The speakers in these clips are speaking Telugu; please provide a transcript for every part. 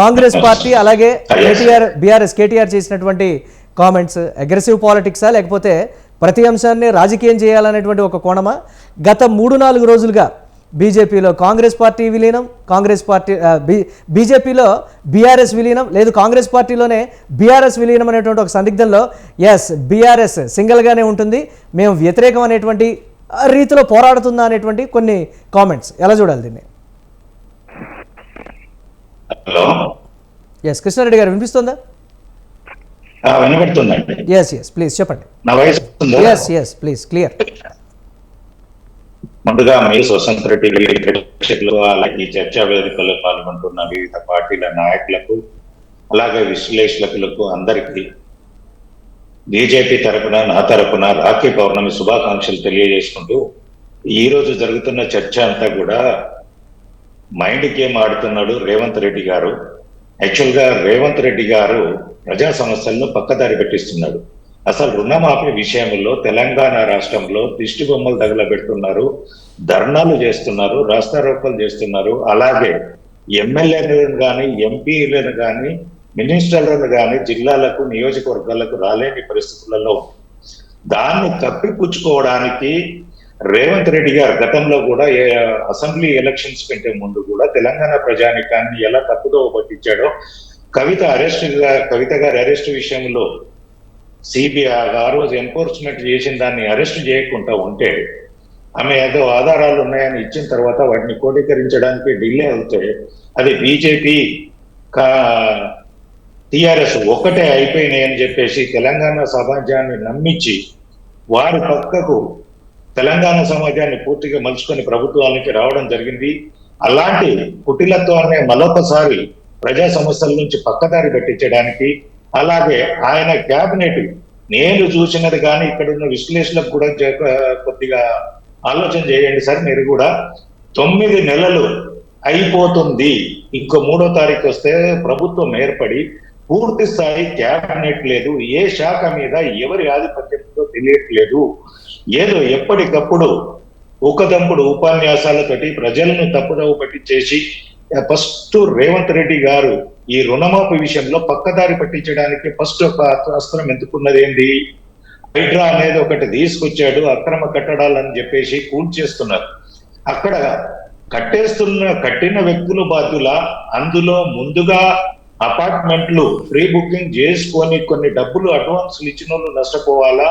కాంగ్రెస్ పార్టీ అలాగే కేటీఆర్ బీఆర్ఎస్ కేటీఆర్ చేసినటువంటి కామెంట్స్ అగ్రెసివ్ పాలిటిక్సా లేకపోతే ప్రతి అంశాన్ని రాజకీయం చేయాలనేటువంటి ఒక కోణమా? గత మూడు నాలుగు రోజులుగా బీజేపీలో కాంగ్రెస్ పార్టీ విలీనం కాంగ్రెస్ పార్టీ బీ బీజేపీలో బీఆర్ఎస్ విలీనం లేదు కాంగ్రెస్ పార్టీలోనే బీఆర్ఎస్ విలీనం అనేటువంటి ఒక సందిగ్ధంలో ఎస్ బీఆర్ఎస్ సింగిల్గానే ఉంటుంది. మేము వ్యతిరేకం అనేటువంటి రీతిలో పోరాడుతుందా అనేటువంటి కొన్ని కామెంట్స్ ఎలా చూడాలి దీన్ని? హలో. ఎస్ కృష్ణారెడ్డి గారు వినిపిస్తుందా? ఎస్ ఎస్ ప్లీజ్ చెప్పండి. నా వయసు? ఎస్ ఎస్ ప్లీజ్ క్లియర్ ముందుగా మీరు స్వతంత్ర టీవీ ప్రేక్షకులు అలాగే చర్చా వేదికలో పాల్గొంటున్న వివిధ పార్టీల నాయకులకు అలాగే విశ్లేషకులకు అందరికీ బీజేపీ తరపున నా తరపున రాఖీ పౌర్ణమి శుభాకాంక్షలు తెలియజేసుకుంటూ ఈ రోజు జరుగుతున్న చర్చ అంతా కూడా మైండ్ గేమ్ ఆడుతున్నాడు రేవంత్ రెడ్డి గారు. యాక్చువల్గా రేవంత్ రెడ్డి గారు ప్రజా సమస్యలను పక్కదారి పెట్టిస్తున్నాడు. అసలు రుణమాఫీ విషయంలో తెలంగాణ రాష్ట్రంలో దిష్టి బొమ్మలు తగలబెడుతున్నారు. ధర్నాలు చేస్తున్నారు రాస్తారోకలు చేస్తున్నారు. అలాగే ఎమ్మెల్యేలను కానీ ఎంపీలను కానీ మినిస్టర్లను కానీ జిల్లాలకు నియోజకవర్గాలకు రాలేని పరిస్థితులలో దాన్ని కప్పిపుచ్చుకోవడానికి రేవంత్ రెడ్డి గారు గతంలో కూడా అసెంబ్లీ ఎలక్షన్స్ కంటే ముందు కూడా తెలంగాణ ప్రజానికాన్ని ఎలా తప్పుదోవ పట్టించాడో కవిత అరెస్ట్ కవిత గారి అరెస్ట్ విషయంలో సిబిఐ ఆ రోజు ఎన్ఫోర్స్మెంట్ చేసిన దాన్ని అరెస్ట్ చేయకుండా ఉంటే ఆమె ఏదో ఆధారాలు ఉన్నాయని ఇచ్చిన తర్వాత వాటిని కోటీకరించడానికి డిలే అవుతే అది బీజేపీ టిఆర్ఎస్ ఒకటే అయిపోయినాయి అని చెప్పేసి తెలంగాణ సమాజాన్ని నమ్మించి వారి పక్కకు తెలంగాణ సమాజాన్ని పూర్తిగా మలుచుకొని ప్రభుత్వానికి రావడం జరిగింది. అలాంటి కుటిలత్వాన్ని మరొకసారి ప్రజా సమస్యల నుంచి పక్కదారి పెట్టించడానికి అలాగే ఆయన క్యాబినెట్ నేను చూసినది కానీ ఇక్కడ ఉన్న విశ్లేషణకు కూడా కొద్దిగా ఆలోచన చేయండి సార్ మీరు కూడా. తొమ్మిది నెలలు అయిపోతుంది. ఇంకో మూడో తారీఖు వస్తే ప్రభుత్వం ఏర్పడి పూర్తి స్థాయి క్యాబినెట్ లేదు. ఏ శాఖ మీద ఎవరి ఆధిపత్యంతో తెలియట్లేదు. ఏదో ఎప్పటికప్పుడు ఒకదంపుడు ఉపన్యాసాలతోటి ప్రజలను తప్పుదవ పట్టించేసి ఫస్ట్ రేవంత్ రెడ్డి గారు ఈ రుణమాఫీ విషయంలో పక్కదారి పట్టించడానికి ఫస్ట్ ఒక అస్త్రం ఎందుకున్నదేంటి హైడ్రా అనేది ఒకటి తీసుకొచ్చాడు అక్రమ కట్టడాలని చెప్పేసి కూల్చేస్తున్నారు. అక్కడ కట్టేస్తున్న కట్టిన వ్యక్తులు బాధ్యుల అందులో ముందుగా అపార్ట్మెంట్లు ప్రీ బుకింగ్ చేసుకొని కొన్ని డబ్బులు అడ్వాన్స్లు ఇచ్చిన వాళ్ళు నష్టపోవాలా?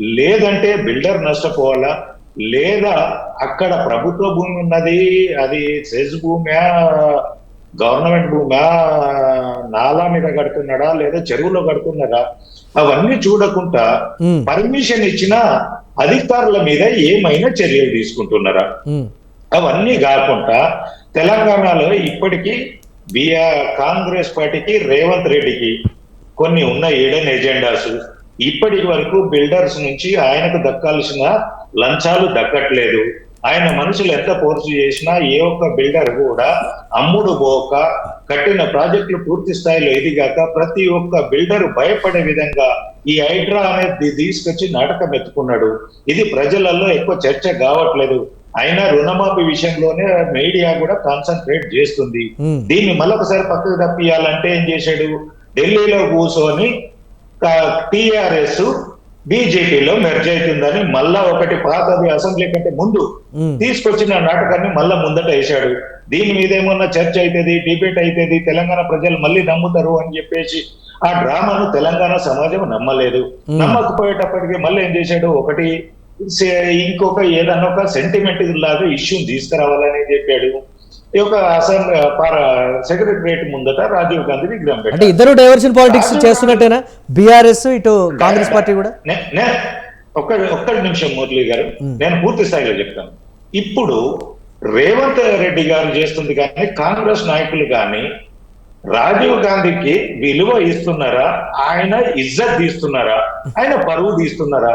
లేదంటే బిల్డర్ నష్టపోవాలా లేదా అక్కడ ప్రభుత్వ భూమి ఉన్నది అది సెజ్ భూమ్యా గవర్నమెంట్ భూమా నాలా మీద కడుతున్నాడా లేదా చెరువులో కడుతున్నాడా అవన్నీ చూడకుండా. పర్మిషన్ ఇచ్చిన అధికారుల మీద ఏమైనా చర్యలు తీసుకుంటున్నారా. అవన్నీ కాకుండా తెలంగాణలో ఇప్పటికీ బిఆర్ కాంగ్రెస్ పార్టీకి రేవంత్ రెడ్డికి కొన్ని ఉన్న ఈడెన్ ఎజెండాస్ ఇప్పటి వరకు బిల్డర్స్ నుంచి ఆయనకు దక్కాల్సిన లంచాలు దక్కట్లేదు. ఆయన మనుషులు ఎంత ఫోర్స్ చేసినా ఏ ఒక్క బిల్డర్ కూడా అమ్ముడు పోక కట్టిన ప్రాజెక్టులు పూర్తి స్థాయిలో ఎదిగాక ప్రతి ఒక్క బిల్డర్ భయపడే విధంగా ఈ హైడ్రా అనేది తీసుకొచ్చి నాటకం ఎత్తుకున్నాడు. ఇది ప్రజలలో ఎక్కువ చర్చ కావట్లేదు. అయినా రుణమాఫీ విషయంలోనే మీడియా కూడా కాన్సన్ట్రేట్ చేస్తుంది. దీన్ని మళ్ళొకసారి పక్కకు తప్పియాలంటే ఏం చేశాడు? ఢిల్లీలో కూర్చొని టిఆర్ఎస్ బీజేపీలో మెర్జ్ అవుతుందని మళ్ళా ఒకటి పాతది అసెంబ్లీ కంటే ముందు. తీసుకొచ్చిన నాటకాన్ని మళ్ళా ముందట వేశాడు దీని మీద ఏమన్నా చర్చ అవుతుంది డిబేట్ అవుతుంది తెలంగాణ ప్రజలు మళ్ళీ నమ్ముతారు అని చెప్పేసి ఆ డ్రామాను తెలంగాణ సమాజం నమ్మలేదు మ్మ్. నమ్మకపోయేటప్పటికి మళ్ళీ ఏం చేశాడు ఒకటి ఇంకొక ఏదన్నా ఒక సెంటిమెంట్ లాగా ఇష్యూ తీసుకురావాలని చెప్పాడు ఈ యొక్క సెక్రటరియట్ ముందట రాజీవ్ గాంధీ విగ్రహం అంటే ఇద్దరు డైవర్షన్ పాలిటిక్స్ చేస్తున్నట్టేనా? బీఆర్ఎస్ ఇటు కాంగ్రెస్ పార్టీ కూడా? ఒక్క ఒక్క నిమిషం మురళి గారు. నేను పూర్తి స్థాయిలో చెప్తాను. ఇప్పుడు రేవంత్ రెడ్డి గారు చేస్తుంది కానీ కాంగ్రెస్ నాయకులు కానీ రాజీవ్ గాంధీకి విలువ ఇస్తున్నారా? ఆయన ఇజ్జత్ తీస్తున్నారా? ఆయన పరువు తీస్తున్నారా.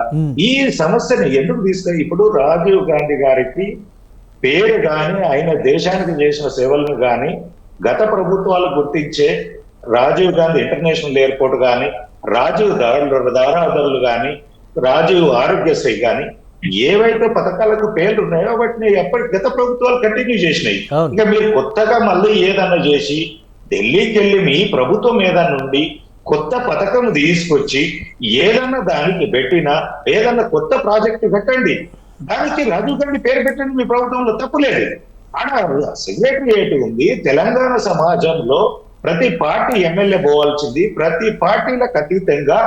ఈ సమస్యని ఎందుకు తీసుకు ఇప్పుడు రాజీవ్ గాంధీ గారికి పేరు గాని ఆయన దేశానికి చేసిన సేవలను గాని గత ప్రభుత్వాలు గుర్తించే రాజీవ్ గాంధీ ఇంటర్నేషనల్ ఎయిర్పోర్ట్ గాని రాజీవ్ దారులు దారాదారులు గాని రాజీవ్ ఆరోగ్యశ్రీ గాని ఏవైతే పథకాలకు పేర్లు ఉన్నాయో వాటిని ఎప్పటి గత ప్రభుత్వాలు కంటిన్యూ చేసినాయి. ఇంకా మీరు కొత్తగా మళ్ళీ ఏదన్నా చేసి ఢిల్లీకి వెళ్ళి మీ ప్రభుత్వం మీద నుండి కొత్త పథకం తీసుకొచ్చి ఏదన్నా దానికి పెట్టినా ఏదన్నా కొత్త ప్రాజెక్టు పెట్టండి దానికి రాజీవ్ గాంధీ పేరు పెట్టండి మీ ప్రభుత్వంలో తప్పులేదు ఆడ సెక్రటరియేట్ ఉంది. తెలంగాణ సమాజంలో ప్రతి పార్టీ ఎమ్మెల్యే పోవాల్సింది. ప్రతి పార్టీలకు అతీతంగా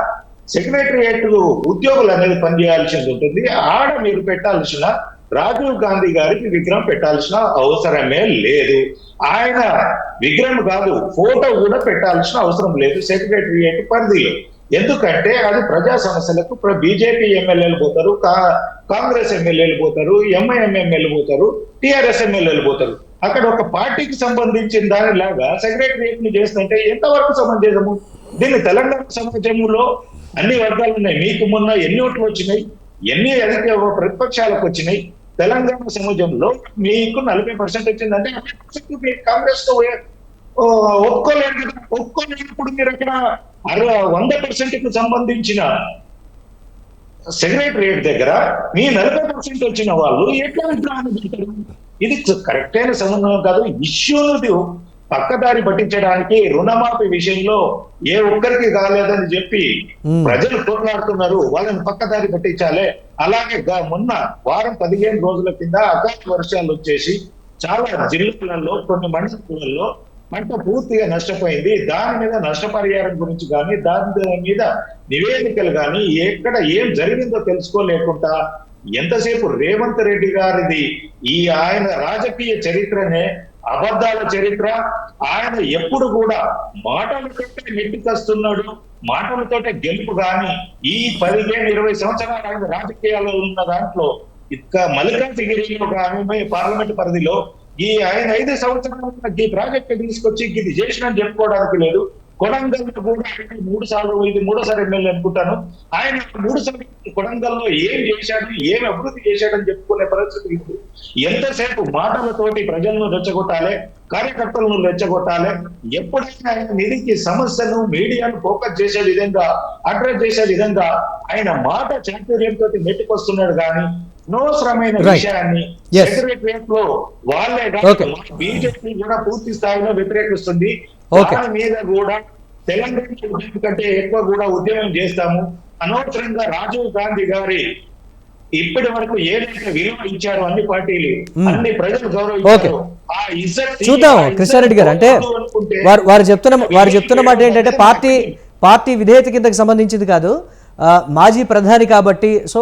సెక్రటరియేట్ ఉద్యోగులు అనేది పనిచేయాల్సింది ఉంటుంది. ఆడ మీరు పెట్టాల్సిన రాజీవ్ గాంధీ గారికి విగ్రహం పెట్టాల్సిన అవసరమే లేదు. ఆయన విగ్రహం కాదు ఫోటో కూడా పెట్టాల్సిన అవసరం లేదు. సెక్రటరియేట్ పరిధిలో. ఎందుకంటే అది ప్రజా సమస్యలకు బీజేపీ ఎమ్మెల్యేలు పోతారు కా- కాంగ్రెస్ ఎమ్మెల్యేలు పోతారు ఎంఐఎం ఎమ్మెల్యేలు పోతారు టిఆర్ఎస్ ఎమ్మెల్యేలు పోతారు. అక్కడ ఒక పార్టీకి సంబంధించిన దానిలాగా సెక్రటరియట్ని చేస్తుంటే ఎంతవరకు సమంజసము దీన్ని తెలంగాణ సమాజంలో అన్ని వర్గాలు ఉన్నాయి. మీకు మొన్న ఎన్ని ఓట్లు వచ్చినాయి? ఎన్ని అధిక ప్రతిపక్షాలకు వచ్చినాయి? తెలంగాణ సమాజంలో మీకు నలభై పర్సెంట్ వచ్చిందంటే కాంగ్రెస్తో ఒప్పుకోలేరు కదా ఒప్పుకోలేనప్పుడు మీరు అక్కడ అరవై వంద పర్సెంట్కు సంబంధించిన సెక్రటరియట్ దగ్గర మీ నలభై పర్సెంట్ వచ్చిన వాళ్ళు ఎట్లా విగ్రహాన్ని పెడతారు? ఇది కరెక్ట్ అయిన సంబంధం కాదు. ఇష్యూను పక్కదారి పట్టించడానికి రుణమాఫీ విషయంలో ఏ ఒక్కరికి కాలేదని చెప్పి. ప్రజలు పోట్లాడుతున్నారు వాళ్ళని పక్కదారి పట్టించాలి. అలాగే మొన్న వారం పదిహేను రోజుల కింద అకాల వర్షాలు వచ్చేసి చాలా జిల్లాలలో కొన్ని మండలాలలో పంట పూర్తిగా నష్టపోయింది. దాని మీద నష్టపరిహారం గురించి కానీ దాని మీద నివేదికలు కానీ ఎక్కడ ఏం జరిగిందో తెలుసుకోలేకుండా ఎంతసేపు రేవంత్ రెడ్డి గారిది ఈ ఆయన రాజకీయ చరిత్రనే అబద్ధాల చరిత్ర ఆయన ఎప్పుడు కూడా మాటలతోటే నెట్టుకొస్తున్నాడు మాటలతోటే గెలుపు కానీ ఈ పదిహేను ఇరవై సంవత్సరాలు ఆయన రాజకీయాల్లో ఉన్న దాంట్లో ఇక మల్లికార్జుగిరిలో కానీ పార్లమెంట్ పరిధిలో ఈ ఆయన ఐదు సంవత్సరాలు ఈ ప్రాజెక్ట్ తీసుకొచ్చి ఇది చేసిన చెప్పుకోవడానికి లేదు. కొడంగల్ కూడా మూడు సార్లు ఇది మూడోసారి ఎమ్మెల్యే అనుకుంటాను. ఆయన మూడు సార్లు కొడంగల్లో ఏం చేశాడు ఏం అభివృద్ధి చేశాడని చెప్పుకునే పరిస్థితి ఇప్పుడు ఎంతసేపు మాటలతోటి ప్రజలను రెచ్చగొట్టాలి కార్యకర్తలను రెచ్చగొట్టాలి ఎప్పుడైనా ఆయన నిధికి సమస్యను మీడియాను ఫోకస్ చేసే విధంగా అడ్రస్ చేసే విధంగా ఆయన మాట చాతుర్యంతో నెట్టుకొస్తున్నాడు కానీ అనవసరమైన. విషయాన్ని లో వాళ్ళే. బీజేపీ కూడా పూర్తి స్థాయిలో వ్యతిరేకిస్తుంది. దాని మీద కూడా తెలంగాణ ఉద్యమం కంటే ఎక్కువ కూడా ఉద్యమం చేస్తాము అనవసరంగా రాజీవ్ గాంధీ గారి ఇప్పటి వరకు ఏదైతే విలువ ఇచ్చారో అన్ని పార్టీలు Hmm. అన్ని ప్రజలు. గౌరవించారు చూద్దాం కృష్ణారెడ్డి గారు అంటే వారు వారు చెప్తున్న వారు చెప్తున్న మాట ఏంటంటే పార్టీ పార్టీ విధేయత కిందకి సంబంధించింది కాదు మాజీ ప్రధాని కాబట్టి సో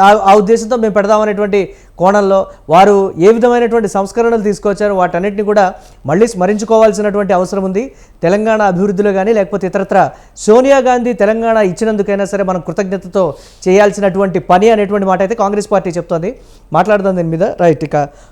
ఆ, ఉద్దేశంతో మేము పెడదామనేటువంటి కోణంలో వారు ఏ విధమైనటువంటి సంస్కరణలు తీసుకొచ్చారో వాటన్నిటిని కూడా మళ్ళీ స్మరించుకోవాల్సినటువంటి అవసరం ఉంది. తెలంగాణ అభివృద్ధిలో కానీ లేకపోతే ఇతరత్ర సోనియా గాంధీ తెలంగాణ ఇచ్చినందుకైనా సరే మనం కృతజ్ఞతతో చేయాల్సినటువంటి పని అనేటువంటి మాట అయితే కాంగ్రెస్ పార్టీ చెప్తోంది. మాట్లాడదాం దీని మీద. రైట్ ఇక